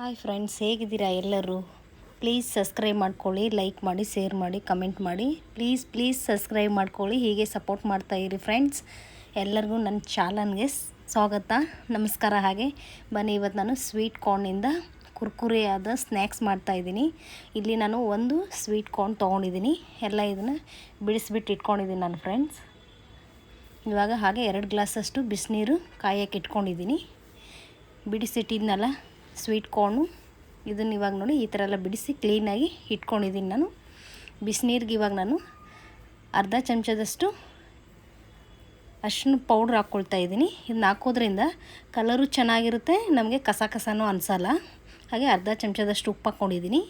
Hi friends, ಹೇಗಿದ್ದೀರಾ ಎಲ್ಲರೂ? Please subscribe ಮಾಡ್ಕೊಳ್ಳಿ, ಲೈಕ್ ಮಾಡಿ, ಶೇರ್ ಮಾಡಿ, ಕಮೆಂಟ್ ಮಾಡಿ. ಪ್ಲೀಸ್ ಪ್ಲೀಸ್ ಸಬ್ಸ್ಕ್ರೈಬ್ ಮಾಡ್ಕೊಳ್ಳಿ, ಹೀಗೆ ಸಪೋರ್ಟ್ ಮಾಡ್ತಾ ಇರಿ ಫ್ರೆಂಡ್ಸ್. ಎಲ್ಲರಿಗೂ ನನ್ನ ಚಾನಲ್ಗೆ ಸ್ವಾಗತ. ನಮಸ್ಕಾರ ಹಾಗೆ. ಬನ್ನಿ, ಇವತ್ತು ನಾನು ಸ್ವೀಟ್ ಕಾರ್ನಿಂದ ಕುರ್ಕುರೆಯಾದ ಸ್ನ್ಯಾಕ್ಸ್ ಮಾಡ್ತಾಯಿದ್ದೀನಿ ಇಲ್ಲಿ ನಾನು ಒಂದು ಸ್ವೀಟ್ ಕಾರ್ನ್ ತೊಗೊಂಡಿದ್ದೀನಿ. ಎಲ್ಲ ಇದನ್ನು ಬಿಡಿಸ್ಬಿಟ್ಟು ಇಟ್ಕೊಂಡಿದ್ದೀನಿ ನಾನು ಫ್ರೆಂಡ್ಸ್. ಇವಾಗ ಹಾಗೆ ಎರಡು ಗ್ಲಾಸಷ್ಟು ಬಿಸಿನೀರು ಕಾಯಕ್ಕೆ ಇಟ್ಕೊಂಡಿದ್ದೀನಿ. ಬಿಡಿಸಿಟ್ಟಿದ್ನಲ್ಲ ಸ್ವೀಟ್ ಕಾರ್ನು. ಇದನ್ನು ಇವಾಗ ನೋಡಿ ಈ ಥರ ಎಲ್ಲ ಬಿಡಿಸಿ ಕ್ಲೀನಾಗಿ ಇಟ್ಕೊಂಡಿದ್ದೀನಿ ನಾನು. ಬಿಸಿನೀರಿಗೆ ಇವಾಗ ನಾನು ಅರ್ಧ ಚಮಚದಷ್ಟು ಅಷ್ಟು ಪೌಡ್ರ್ ಹಾಕ್ಕೊಳ್ತಾ ಇದ್ದೀನಿ. ಇದನ್ನ ಹಾಕೋದ್ರಿಂದ ಕಲರು ಚೆನ್ನಾಗಿರುತ್ತೆ, ನಮಗೆ ಕಸ ಕಸನೂ ಅನಿಸಲ್ಲ. ಹಾಗೆ ಅರ್ಧ ಚಮಚದಷ್ಟು ಉಪ್ಪು ಹಾಕ್ಕೊಂಡಿದ್ದೀನಿ.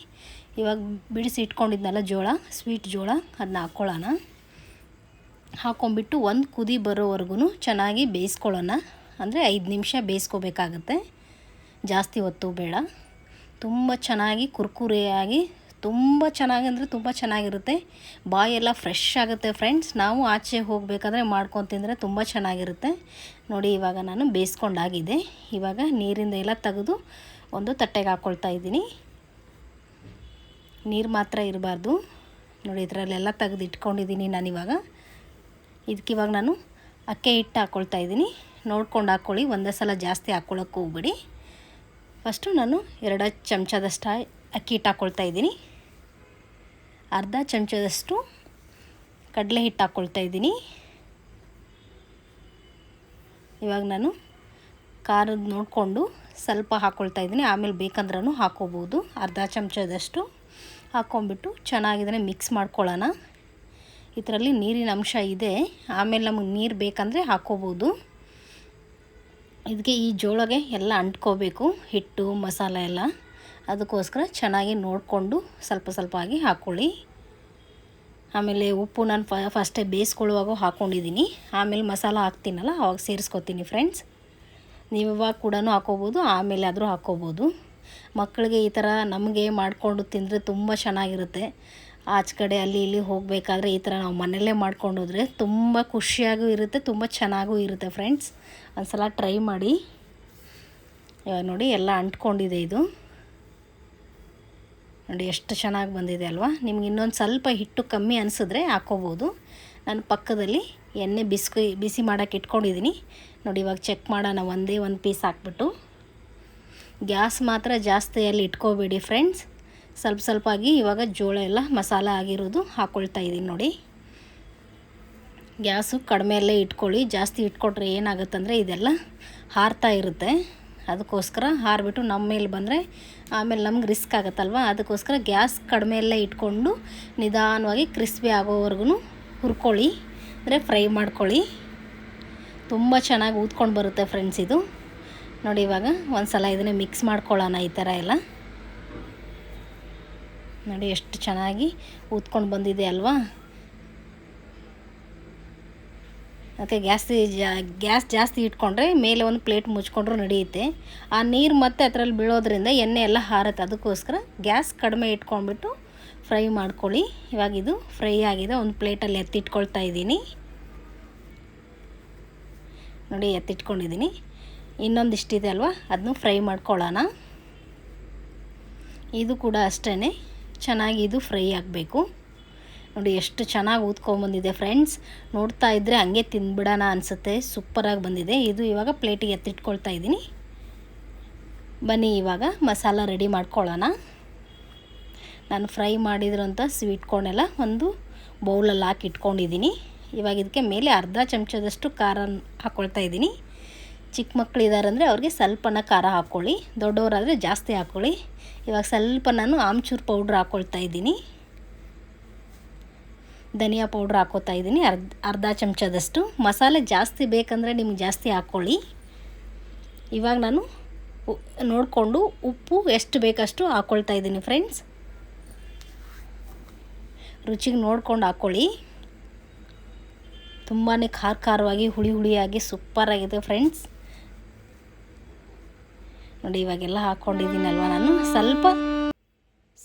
ಇವಾಗ ಬಿಡಿಸಿ ಇಟ್ಕೊಂಡಿದ್ನಲ್ಲ ಜೋಳ, ಸ್ವೀಟ್ ಜೋಳ, ಅದನ್ನ ಹಾಕ್ಕೊಳ್ಳೋಣ. ಹಾಕ್ಕೊಂಬಿಟ್ಟು ಒಂದು ಕುದಿ ಬರೋವರೆಗೂ ಚೆನ್ನಾಗಿ ಬೇಯಿಸ್ಕೊಳ್ಳೋಣ. ಅಂದರೆ ಐದು ನಿಮಿಷ ಬೇಯಿಸ್ಕೋಬೇಕಾಗತ್ತೆ. ಜಾಸ್ತಿ ಹೊತ್ತು ಬೇಡ. ತುಂಬ ಚೆನ್ನಾಗಿ ಕುರ್ಕುರೆಯಾಗಿ ತುಂಬ ಚೆನ್ನಾಗಿ ಅಂದರೆ ತುಂಬ ಚೆನ್ನಾಗಿರುತ್ತೆ. ಬಾಯೆಲ್ಲ ಫ್ರೆಶ್ ಆಗುತ್ತೆ ಫ್ರೆಂಡ್ಸ್ ನಾವು ಆಚೆ ಹೋಗಬೇಕಾದ್ರೆ ಮಾಡ್ಕೊಂಡು ತಿಂದರೆ ತುಂಬ ಚೆನ್ನಾಗಿರುತ್ತೆ. ನೋಡಿ, ಇವಾಗ ನಾನು ಬೇಯಿಸ್ಕೊಂಡಾಗಿದೆ. ಇವಾಗ ನೀರಿಂದ ಎಲ್ಲ ತೆಗೆದು ಒಂದು ತಟ್ಟೆಗೆ ಹಾಕ್ಕೊಳ್ತಾ ಇದ್ದೀನಿ. ನೀರು ಮಾತ್ರ ಇರಬಾರ್ದು. ನೋಡಿ, ಇದರಲ್ಲೆಲ್ಲ ತೆಗೆದು ಇಟ್ಕೊಂಡಿದ್ದೀನಿ ನಾನಿವಾಗ ಇದಕ್ಕೆ ಇವಾಗ ನಾನು ಅಕ್ಕಿ ಹಿಟ್ಟು ಹಾಕ್ಕೊಳ್ತಾ ಇದ್ದೀನಿ. ನೋಡ್ಕೊಂಡು ಹಾಕ್ಕೊಳ್ಳಿ ಒಂದೇ ಸಲ ಜಾಸ್ತಿ ಹಾಕ್ಕೊಳ್ಳೋಕೆ ಹೋಗ್ಬೇಡಿ. ಫಸ್ಟು ನಾನು ಎರಡು ಚಮಚದಷ್ಟು ಅಕ್ಕಿ ಹಿಟ್ಟು ಹಾಕ್ಕೊಳ್ತಾ ಇದ್ದೀನಿ. ಅರ್ಧ ಚಮಚದಷ್ಟು ಕಡಲೆ ಹಿಟ್ಟು ಹಾಕ್ಕೊಳ್ತಾ ಇದ್ದೀನಿ. ಇವಾಗ ನಾನು ಖಾರದ ನೋಡಿಕೊಂಡು ಸ್ವಲ್ಪ ಹಾಕ್ಕೊಳ್ತಾ ಇದ್ದೀನಿ. ಆಮೇಲೆ ಬೇಕಂದ್ರೂ ಹಾಕ್ಕೋಬೋದು ಅರ್ಧ ಚಮಚದಷ್ಟು ಹಾಕ್ಕೊಂಬಿಟ್ಟು ಚೆನ್ನಾಗಿದ್ರೆ ಮಿಕ್ಸ್ ಮಾಡ್ಕೊಳ್ಳೋಣ. ಇದರಲ್ಲಿ ನೀರಿನ ಅಂಶ ಇದೆ. ಆಮೇಲೆ ನಮಗೆ ನೀರು ಬೇಕಂದರೆ ಹಾಕ್ಕೋಬೋದು ಇದಕ್ಕೆ ಈ ಜೋಳಗೆ ಎಲ್ಲ ಅಂಟ್ಕೋಬೇಕು, ಹಿಟ್ಟು, ಮಸಾಲ ಎಲ್ಲ. ಅದಕ್ಕೋಸ್ಕರ ಚೆನ್ನಾಗಿ ನೋಡಿಕೊಂಡು ಸ್ವಲ್ಪ ಸ್ವಲ್ಪ ಆಗಿ ಹಾಕ್ಕೊಳ್ಳಿ ಆಮೇಲೆ ಉಪ್ಪು ನಾನು ಫ, ಫಸ್ಟೇ ಬೇಯಿಸ್ಕೊಳ್ಳುವಾಗ ಹಾಕ್ಕೊಂಡಿದ್ದೀನಿ ಆಮೇಲೆ ಮಸಾಲ ಹಾಕ್ತೀನಲ್ಲ, ಅವಾಗ ಸೇರಿಸ್ಕೊತೀನಿ ಫ್ರೆಂಡ್ಸ್. ನೀವು ಇವಾಗ ಕೂಡ ಹಾಕ್ಕೋಬೋದು ಆಮೇಲೆ ಆದರೂ ಹಾಕ್ಕೋಬೋದು ಮಕ್ಕಳಿಗೆ ಈ ಥರ ನಮಗೆ ಮಾಡಿಕೊಂಡು ತಿಂದರೆ ತುಂಬ ಚೆನ್ನಾಗಿರುತ್ತೆ. ಆಚೆ ಕಡೆ ಅಲ್ಲಿ ಇಲ್ಲಿ ಹೋಗಬೇಕಾದ್ರೆ ಈ ಥರ ನಾವು ಮನೆಯಲ್ಲೇ ಮಾಡ್ಕೊಂಡು ಹೋದರೆ ತುಂಬ ಖುಷಿಯಾಗೂ ಇರುತ್ತೆ, ತುಂಬ ಚೆನ್ನಾಗೂ ಇರುತ್ತೆ ಫ್ರೆಂಡ್ಸ್ ಒಂದ್ಸಲ ಟ್ರೈ ಮಾಡಿ. ಇವಾಗ ನೋಡಿ ಎಲ್ಲ ಅಂಟ್ಕೊಂಡಿದೆ ಇದು. ನೋಡಿ ಎಷ್ಟು ಚೆನ್ನಾಗಿ ಬಂದಿದೆ ಅಲ್ವಾ? ನಿಮ್ಗೆ ಇನ್ನೊಂದು ಸ್ವಲ್ಪ ಹಿಟ್ಟು ಕಮ್ಮಿ ಅನಿಸಿದ್ರೆ ಹಾಕ್ಕೋಬೋದು ನಾನು ಪಕ್ಕದಲ್ಲಿ ಎಣ್ಣೆ ಬಿಸ್ಕ, ಬಿಸಿ ಮಾಡೋಕ್ಕೆ ಇಟ್ಕೊಂಡಿದ್ದೀನಿ. ನೋಡಿ ಇವಾಗ ಚೆಕ್ ಮಾಡೋಣ, ಒಂದೇ ಒಂದು ಪೀಸ್ ಹಾಕ್ಬಿಟ್ಟು. ಗ್ಯಾಸ್ ಮಾತ್ರ ಜಾಸ್ತಿಯಲ್ಲಿ ಇಟ್ಕೋಬೇಡಿ ಫ್ರೆಂಡ್ಸ್ ಸ್ವಲ್ಪ ಸ್ವಲ್ಪ ಆಗಿ ಇವಾಗ ಜೋಳ ಎಲ್ಲ ಮಸಾಲ ಆಗಿರೋದು ಹಾಕ್ಕೊಳ್ತಾ ಇದ್ದೀನಿ ನೋಡಿ. ಗ್ಯಾಸು ಕಡಿಮೆಯಲ್ಲೇ ಇಟ್ಕೊಳ್ಳಿ, ಜಾಸ್ತಿ ಇಟ್ಕೊಟ್ರೆ ಏನಾಗುತ್ತಂದರೆ ಇದೆಲ್ಲ ಹಾರ್ತಾ ಇರುತ್ತೆ. ಅದಕ್ಕೋಸ್ಕರ ಹಾರಿಬಿಟ್ಟು ನಮ್ಮ ಮೇಲೆ ಬಂದರೆ ಆಮೇಲೆ ನಮ್ಗೆ ರಿಸ್ಕ್ ಆಗುತ್ತಲ್ವ? ಅದಕ್ಕೋಸ್ಕರ ಗ್ಯಾಸ್ ಕಡಿಮೆಯಲ್ಲೇ ಇಟ್ಕೊಂಡು ನಿಧಾನವಾಗಿ ಕ್ರಿಸ್ಪಿ ಆಗೋವರೆಗೂ ಹುರ್ಕೊಳ್ಳಿ, ಅಂದರೆ ಫ್ರೈ ಮಾಡ್ಕೊಳ್ಳಿ. ತುಂಬ ಚೆನ್ನಾಗಿ ಊದ್ಕೊಂಡು ಬರುತ್ತೆ ಫ್ರೆಂಡ್ಸ್ ಇದು. ನೋಡಿ ಇವಾಗ ಒಂದು ಸಲ ಇದನ್ನೇ ಮಿಕ್ಸ್ ಮಾಡ್ಕೊಳ್ಳೋಣ ಈ ಥರ ಎಲ್ಲ. ನೋಡಿ ಎಷ್ಟು ಚೆನ್ನಾಗಿ ಊದ್ಕೊಂಡು ಬಂದಿದೆ ಅಲ್ವಾ? ಅದಕ್ಕೆ ಗ್ಯಾಸ್ ಜಾ, ಗ್ಯಾಸ್ ಜಾಸ್ತಿ ಇಟ್ಕೊಂಡ್ರೆ ಮೇಲೆ ಒಂದು ಪ್ಲೇಟ್ ಮುಚ್ಕೊಂಡ್ರೂ ನಡೆಯುತ್ತೆ. ಆ ನೀರು ಮತ್ತೆ ಅದರಲ್ಲಿ ಬೀಳೋದ್ರಿಂದ ಎಣ್ಣೆ ಎಲ್ಲ ಹಾರುತ್ತೆ. ಅದಕ್ಕೋಸ್ಕರ ಗ್ಯಾಸ್ ಕಡಿಮೆ ಇಟ್ಕೊಂಡ್ಬಿಟ್ಟು ಫ್ರೈ ಮಾಡ್ಕೊಳ್ಳಿ. ಇವಾಗ ಇದು ಫ್ರೈ ಆಗಿದೆ. ಒಂದು ಪ್ಲೇಟಲ್ಲಿ ಎತ್ತಿಟ್ಕೊಳ್ತಾ ಇದ್ದೀನಿ. ನೋಡಿ, ಎತ್ತಿಟ್ಕೊಂಡಿದ್ದೀನಿ. ಇನ್ನೊಂದಿಷ್ಟಿದೆ ಅಲ್ವಾ? ಅದನ್ನು ಫ್ರೈ ಮಾಡ್ಕೊಳ್ಳೋಣ. ಇದು ಕೂಡ ಅಷ್ಟೇ ಚೆನ್ನಾಗಿ ಇದು ಫ್ರೈ ಆಗಬೇಕು. ನೋಡಿ ಎಷ್ಟು ಚೆನ್ನಾಗಿ ಊದ್ಕೊಂಬಂದಿದೆ ಫ್ರೆಂಡ್ಸ್. ನೋಡ್ತಾ ಇದ್ದರೆ ಹಂಗೆ ತಿಂದ್ಬಿಡೋಣ ಅನಿಸುತ್ತೆ. ಸೂಪರಾಗಿ ಬಂದಿದೆ. ಇದು ಇವಾಗ ಪ್ಲೇಟಿಗೆ ಎತ್ತಿಟ್ಕೊಳ್ತಾ ಇದ್ದೀನಿ. ಬನ್ನಿ, ಇವಾಗ ಮಸಾಲ ರೆಡಿ ಮಾಡ್ಕೊಳ್ಳೋಣ. ನಾನು ಫ್ರೈ ಮಾಡಿದ್ರಂಥ ಸ್ವೀಟ್ ಕಾರ್ನೆಲ್ಲ ಒಂದು ಬೌಲಲ್ಲಿ ಹಾಕಿ ಇಟ್ಕೊಂಡಿದ್ದೀನಿ. ಇವಾಗ ಇದಕ್ಕೆ ಮೇಲೆ ಅರ್ಧ ಚಮಚದಷ್ಟು ಖಾರ ಹಾಕ್ಕೊಳ್ತಾ ಇದ್ದೀನಿ. ಚಿಕ್ಕ ಮಕ್ಕಳು ಇದ್ದಾರೆ ಅಂದರೆ ಅವ್ರಿಗೆ ಸ್ವಲ್ಪನ ಖಾರ ಹಾಕ್ಕೊಳ್ಳಿ, ದೊಡ್ಡವರಾದರೆ ಜಾಸ್ತಿ ಹಾಕ್ಕೊಳ್ಳಿ. ಇವಾಗ ಸ್ವಲ್ಪ ನಾನು ಆಮ್ಚೂರು ಪೌಡ್ರ್ ಹಾಕ್ಕೊಳ್ತಾ ಇದ್ದೀನಿ. ಧನಿಯಾ ಪೌಡ್ರ್ ಹಾಕೋತಾ ಇದ್ದೀನಿ, ಅರ್ಧ ಅರ್ಧ ಚಮಚದಷ್ಟು. ಮಸಾಲೆ ಜಾಸ್ತಿ ಬೇಕಂದರೆ ನಿಮ್ಗೆ ಜಾಸ್ತಿ ಹಾಕ್ಕೊಳ್ಳಿ. ಇವಾಗ ನಾನು ನೋಡಿಕೊಂಡು ಉಪ್ಪು ಎಷ್ಟು ಬೇಕಷ್ಟು ಹಾಕ್ಕೊಳ್ತಾ ಇದ್ದೀನಿ ಫ್ರೆಂಡ್ಸ್. ರುಚಿಗೆ ನೋಡ್ಕೊಂಡು ಹಾಕ್ಕೊಳ್ಳಿ. ತುಂಬಾ ಖಾರ ಖಾರವಾಗಿ ಹುಳಿ ಹುಳಿಯಾಗಿ ಸೂಪರಾಗಿದೆ ಫ್ರೆಂಡ್ಸ್. ನೋಡಿ, ಇವಾಗೆಲ್ಲ ಹಾಕ್ಕೊಂಡಿದ್ದೀನಲ್ವ ನಾನು? ಸ್ವಲ್ಪ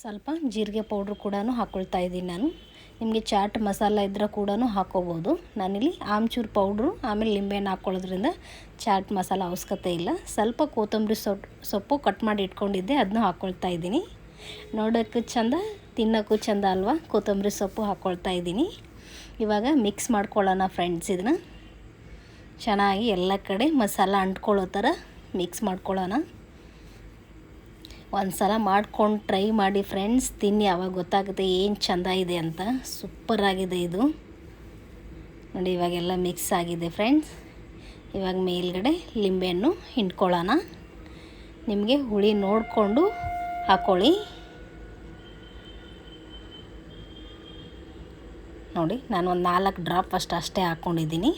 ಸ್ವಲ್ಪ ಜೀರಿಗೆ ಪೌಡ್ರ್ ಕೂಡ ಹಾಕ್ಕೊಳ್ತಾ ಇದ್ದೀನಿ ನಾನು. ನಿಮಗೆ ಚಾಟ್ ಮಸಾಲ ಇದ್ರೆ ಕೂಡ ಹಾಕೋಬೋದು. ನಾನಿಲ್ಲಿ ಆಮ್ಚೂರು ಪೌಡ್ರು, ಆಮೇಲೆ ಲಿಂಬೆಹಣ್ಣು ಹಾಕ್ಕೊಳ್ಳೋದ್ರಿಂದ ಚಾಟ್ ಮಸಾಲ ಅವಶ್ಯಕತೆ ಇಲ್ಲ. ಸ್ವಲ್ಪ ಕೊತ್ತಂಬರಿ ಸೊಪ್ಪು ಸೊಪ್ಪು ಕಟ್ ಮಾಡಿ ಇಟ್ಕೊಂಡಿದ್ದೆ ಅದನ್ನ ಹಾಕ್ಕೊಳ್ತಾ ಇದ್ದೀನಿ. ನೋಡೋಕ್ಕೂ ಚೆಂದ, ತಿನ್ನೋಕ್ಕೂ ಚಂದ ಅಲ್ವಾ? ಕೊತ್ತಂಬರಿ ಸೊಪ್ಪು ಹಾಕ್ಕೊಳ್ತಾ ಇದ್ದೀನಿ. ಇವಾಗ ಮಿಕ್ಸ್ ಮಾಡ್ಕೊಳ್ಳೋಣ ಫ್ರೆಂಡ್ಸ್ ಇದನ್ನ. ಚೆನ್ನಾಗಿ ಎಲ್ಲ ಕಡೆ ಮಸಾಲ ಅಂಟ್ಕೊಳ್ಳೋ ಥರ ಮಿಕ್ಸ್ ಮಾಡ್ಕೊಳ್ಳೋಣ. ಒಂದು ಸಲ ಮಾಡ್ಕೊಂಡು ಟ್ರೈ ಮಾಡಿ ಫ್ರೆಂಡ್ಸ್ ತಿನ್ನಿ, ಅವಾಗ ಗೊತ್ತಾಗುತ್ತೆ ಏನು ಚೆಂದ ಇದೆ ಅಂತ. ಸೂಪರಾಗಿದೆ ಇದು. ನೋಡಿ, ಇವಾಗೆಲ್ಲ ಮಿಕ್ಸ್ ಆಗಿದೆ ಫ್ರೆಂಡ್ಸ್ ಇವಾಗ ಮೇಲ್ಗಡೆ ಲಿಂಬೆಹಣ್ಣು ಹಿಂಡ್ಕೊಳ್ಳೋಣ. ನಿಮಗೆ ಹುಳಿ ನೋಡಿಕೊಂಡು ಹಾಕ್ಕೊಳ್ಳಿ ನೋಡಿ, ನಾನು ಒಂದು ನಾಲ್ಕು ಡ್ರಾಪ್ ಅಷ್ಟು ಅಷ್ಟೇ ಹಾಕ್ಕೊಂಡಿದ್ದೀನಿ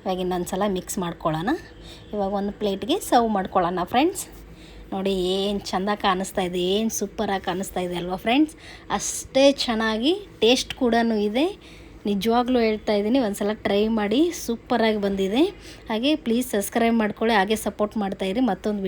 ಇವಾಗ ಇನ್ನೊಂದು ಸಲ ಮಿಕ್ಸ್ ಮಾಡ್ಕೊಳ್ಳೋಣ. ಇವಾಗ ಒಂದು ಪ್ಲೇಟ್ಗೆ ಸರ್ವ್ ಮಾಡ್ಕೊಳ್ಳೋಣ ಫ್ರೆಂಡ್ಸ್ ನೋಡಿ ಏನು ಚೆಂದ ಕಾಣಿಸ್ತಾ ಇದೆ, ಏನು ಸೂಪರಾಗಿ ಕಾಣಿಸ್ತಾ ಇದೆ ಅಲ್ವಾ ಫ್ರೆಂಡ್ಸ್ ಅಷ್ಟೇ ಚೆನ್ನಾಗಿ ಟೇಸ್ಟ್ ಕೂಡ ಇದೆ. ನಿಜವಾಗ್ಲೂ ಹೇಳ್ತಾ ಇದ್ದೀನಿ ಒಂದು ಸಲ ಟ್ರೈ ಮಾಡಿ ಸೂಪರಾಗಿ ಬಂದಿದೆ. ಹಾಗೆ ಪ್ಲೀಸ್ ಸಬ್ಸ್ಕ್ರೈಬ್ ಮಾಡ್ಕೊಳ್ಳಿ, ಹಾಗೆ ಸಪೋರ್ಟ್ ಮಾಡ್ತಾಯಿರಿ ಮತ್ತೊಂದು